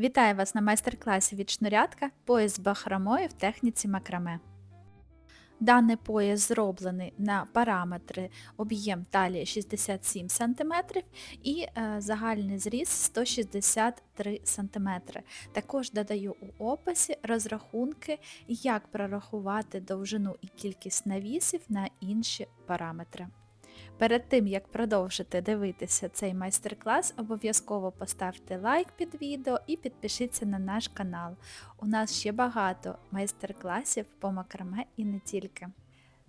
Вітаю вас на майстер-класі від шнурятка пояс бахромою в техніці макраме. Даний пояс зроблений на параметри об'єм талії 67 см і е, загальний зріс 163 см. Також додаю у описі розрахунки, як прорахувати довжину і кількість навісів на інші параметри. Перед тим, як продовжити дивитися цей майстер-клас, обов'язково поставте лайк під відео і підпишіться на наш канал. У нас ще багато майстер-класів по макраме і не тільки.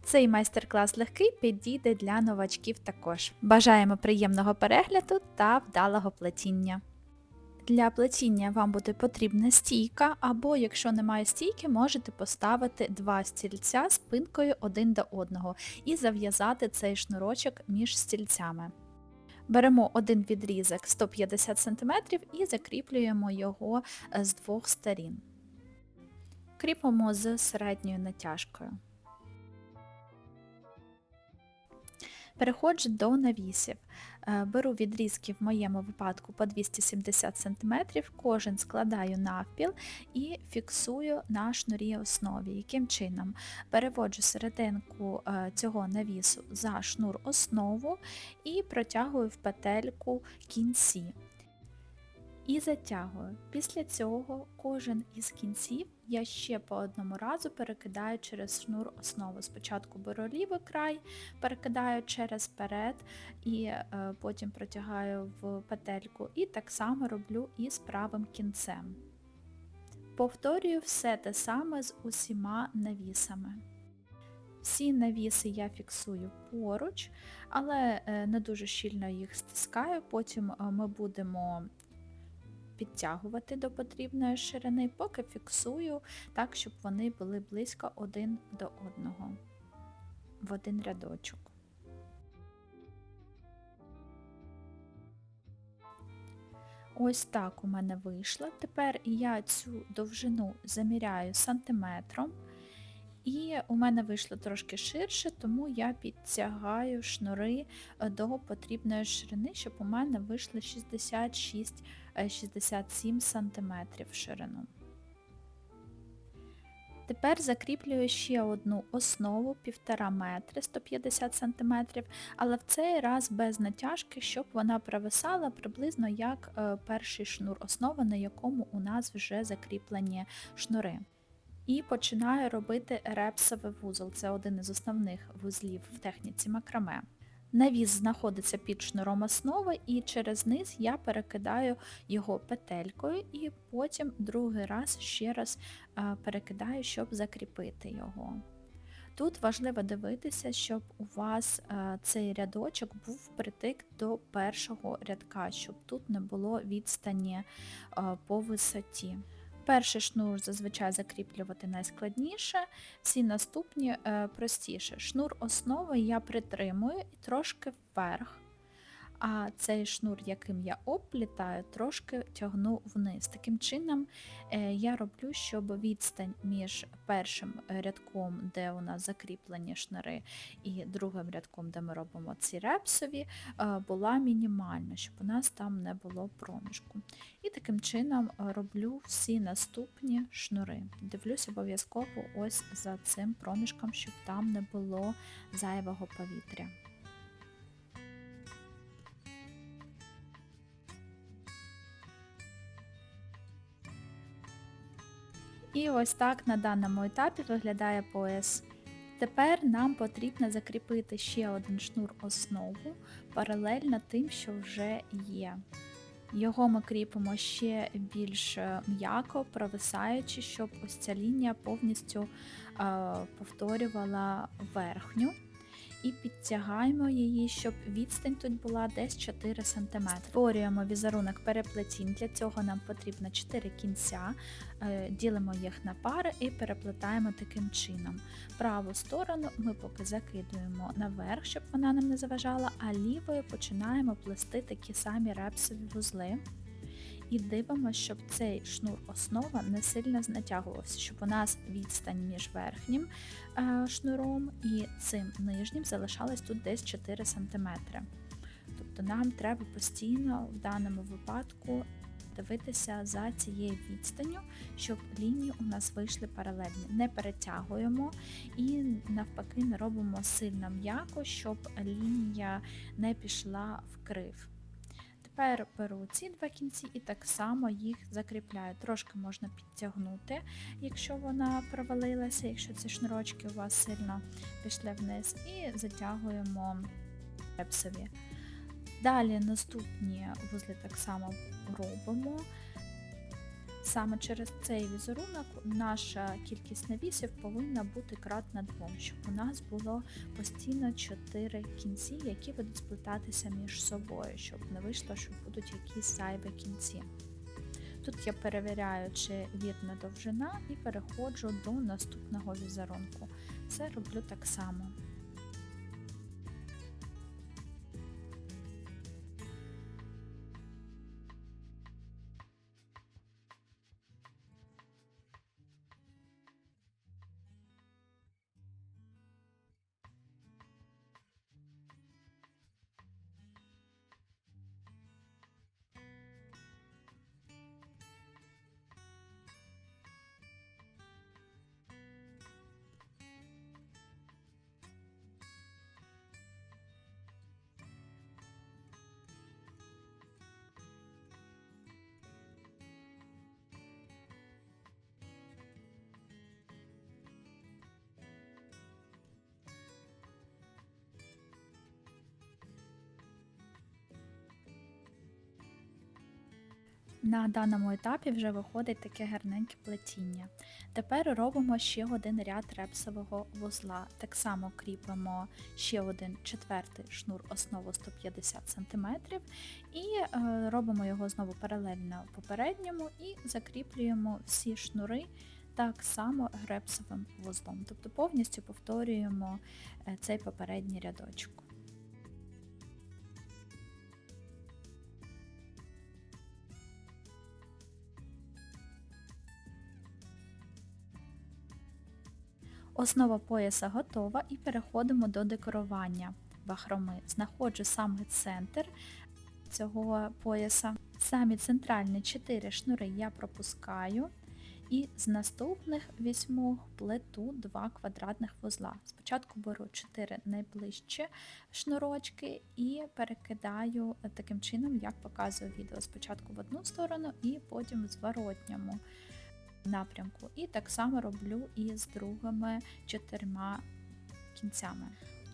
Цей майстер-клас легкий підійде для новачків також. Бажаємо приємного перегляду та вдалого плетіння. Для плетіння вам буде потрібна стійка, або якщо немає стійки, можете поставити два стільця спинкою один до одного і зав'язати цей шнурочок між стільцями. Беремо один відрізок 150 см і закріплюємо його е, з двох сторін. Кріпимо з середньою натяжкою. Переходжу до навісів. Е, беру відрізки в моєму випадку по 270 см, кожен складаю навпіл і фіксую на шнурі основі. Яким чином? Переводжу серединку е, цього навісу за шнур основу і протягую в петельку кінці і затягую. Після цього кожен із кінців я ще по одному разу перекидаю через шнур основу. Спочатку беру лівий край, перекидаю через перед і е, потім протягаю в петельку. І так само роблю і з правим кінцем. Повторюю все те саме з усіма навісами. Всі навіси я фіксую поруч, але е, не дуже щільно їх стискаю, потім е, ми будемо підтягувати до потрібної ширини, поки фіксую так, щоб вони були близько один до одного в один рядочок. Ось так у мене вийшло. Тепер я цю довжину заміряю сантиметром. І у мене вийшло трошки ширше, тому я підтягаю шнури е, до потрібної ширини, щоб у мене вийшло 66-67 см ширину. Тепер закріплюю ще одну основу 1,5 метри 150 см, але в цей раз без натяжки, щоб вона провисала приблизно як е, перший шнур основи, на якому у нас вже закріплені шнури. І починаю робити репсовий вузол. Це один із основних вузлів в техніці макраме. Навіс знаходиться під шнуром основи і через низ я перекидаю його петелькою і потім другий раз ще раз перекидаю, щоб закріпити його. Тут важливо дивитися, щоб у вас цей рядочок був притик до першого рядка, щоб тут не було відстані по висоті. Перший шнур зазвичай закріплювати найскладніше, всі наступні е, простіше. Шнур основи я притримую і трошки вверх а цей шнур, яким я оплітаю, трошки тягну вниз. Таким чином е, я роблю, щоб відстань між першим рядком, де у нас закріплені шнури, і другим рядком, де ми робимо ці репсові, е, була мінімальна, щоб у нас там не було проміжку. І таким чином е, роблю всі наступні шнури. Дивлюсь обов'язково ось за цим проміжком, щоб там не було зайвого повітря. І ось так на даному етапі виглядає пояс. Тепер нам потрібно закріпити ще один шнур основу паралельно тим, що вже є. Його ми кріпимо ще більш е, м'яко, провисаючи, щоб ось ця лінія повністю е, повторювала верхню і підтягаємо її, щоб відстань тут була десь 4 см. Створюємо візерунок переплетінь, для цього нам потрібно 4 кінця, е, ділимо їх на пари і переплетаємо таким чином. Праву сторону ми поки закидуємо наверх, щоб вона нам не заважала, а лівою починаємо плести такі самі репсові вузли і дивимося, щоб цей шнур основа не сильно натягувався, щоб у нас відстань між верхнім е, шнуром і цим нижнім залишалась тут десь 4 см. Тобто нам треба постійно в даному випадку дивитися за цією відстанню, щоб лінії у нас вийшли паралельні. Не перетягуємо і навпаки не робимо сильно м'яко, щоб лінія не пішла в крив. Тепер беру ці два кінці і так само їх закріпляю. Трошки можна підтягнути, якщо вона провалилася, якщо ці шнурочки у вас сильно пішли вниз, і затягуємо репсові. Далі наступні вузли так само робимо. Саме через цей візерунок наша кількість навісів повинна бути кратна 2, щоб у нас було постійно 4 кінці, які будуть сплетатися між собою, щоб не вийшло, що будуть якісь зайві кінці. Тут я перевіряю, чи вірна довжина, і переходжу до наступного візерунку. Це роблю так само. На даному етапі вже виходить таке гарненьке плетіння. Тепер робимо ще один ряд репсового вузла. Так само кріпимо ще один четвертий шнур основу 150 см і е, робимо його знову паралельно попередньому і закріплюємо всі шнури так само репсовим вузлом. Тобто повністю повторюємо е, цей попередній рядочок. Основа пояса готова і переходимо до декорування бахроми. Знаходжу саме центр цього пояса. Самі центральні 4 шнури я пропускаю. І з наступних вісьмох плету 2 квадратних вузла. Спочатку беру 4 найближчі шнурочки і перекидаю таким чином, як показує відео. Спочатку в одну сторону і потім в зворотньому напрямку. І так само роблю і з другими чотирма кінцями.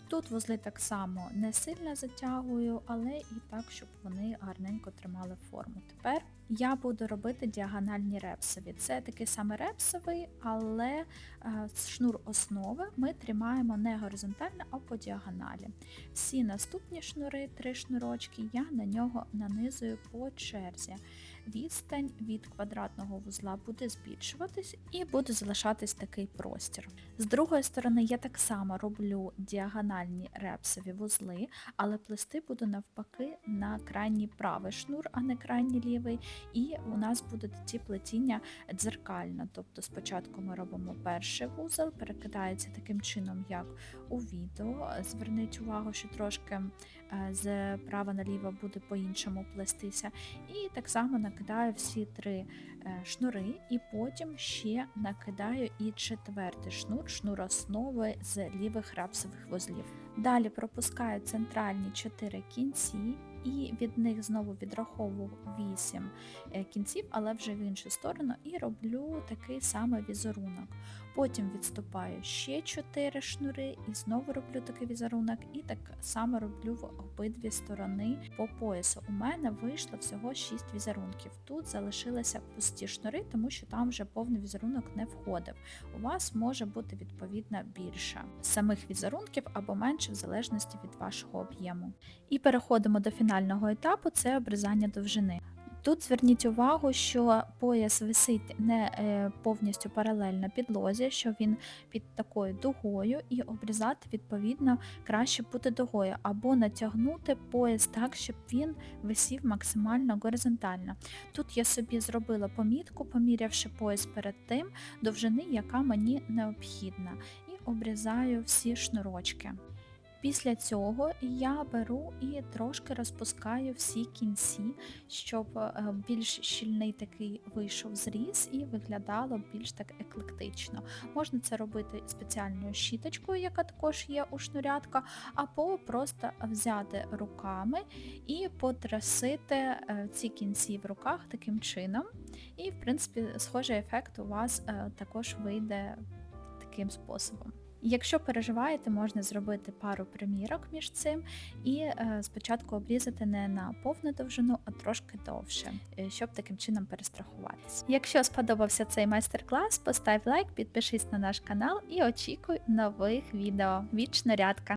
Тут вузли так само не сильно затягую, але і так, щоб вони гарненько тримали форму. Тепер я буду робити діагональні репсові. Це такий самий репсовий, але е, шнур основи ми тримаємо не горизонтально, а по діагоналі. Всі наступні шнури, три шнурочки, я на нього нанизую по черзі відстань від квадратного вузла буде збільшуватись і буде залишатись такий простір. З другої сторони, я так само роблю діагональні репсові вузли, але плести буду навпаки на крайній правий шнур, а не крайній лівий. І у нас будуть ці плетіння дзеркально. Тобто спочатку ми робимо перший вузол, перекидається таким чином, як у відео. Зверніть увагу, що трошки е, з права наліво буде по-іншому плестися. І так само накидаю всі три е, шнури, і потім ще накидаю і четвертий шнур, шнур основи з лівих рапсових вузлів. Далі пропускаю центральні чотири кінці і від них знову відраховую 8 е, кінців, але вже в іншу сторону, і роблю такий самий візерунок. Потім відступаю ще 4 шнури і знову роблю такий візерунок, і так само роблю в обидві сторони по поясу. У мене вийшло всього 6 візерунків. Тут залишилися пусті шнури, тому що там вже повний візерунок не входив. У вас може бути відповідно більше самих візерунків або менше в залежності від вашого об'єму. І переходимо до фінального етапу це обрізання довжини. Тут зверніть увагу, що пояс висить не е, повністю паралельно підлозі, що він під такою дугою, і обрізати, відповідно, краще буде дугою, або натягнути пояс так, щоб він висів максимально горизонтально. Тут я собі зробила помітку, помірявши пояс перед тим, довжини, яка мені необхідна, і обрізаю всі шнурочки. Після цього я беру і трошки розпускаю всі кінці, щоб е, більш щільний такий вийшов зріз і виглядало більш так еклектично. Можна це робити спеціальною щіточкою, яка також є у шнурятка, або просто взяти руками і потрасити е, ці кінці в руках таким чином. І, в принципі, схожий ефект у вас е, також вийде таким способом. Якщо переживаєте, можна зробити пару примірок між цим і е, спочатку обрізати не на повну довжину, а трошки довше, е, щоб таким чином перестрахуватися. Якщо сподобався цей майстер-клас, постав лайк, підпишись на наш канал і очікуй нових відео Вічна шнурятка.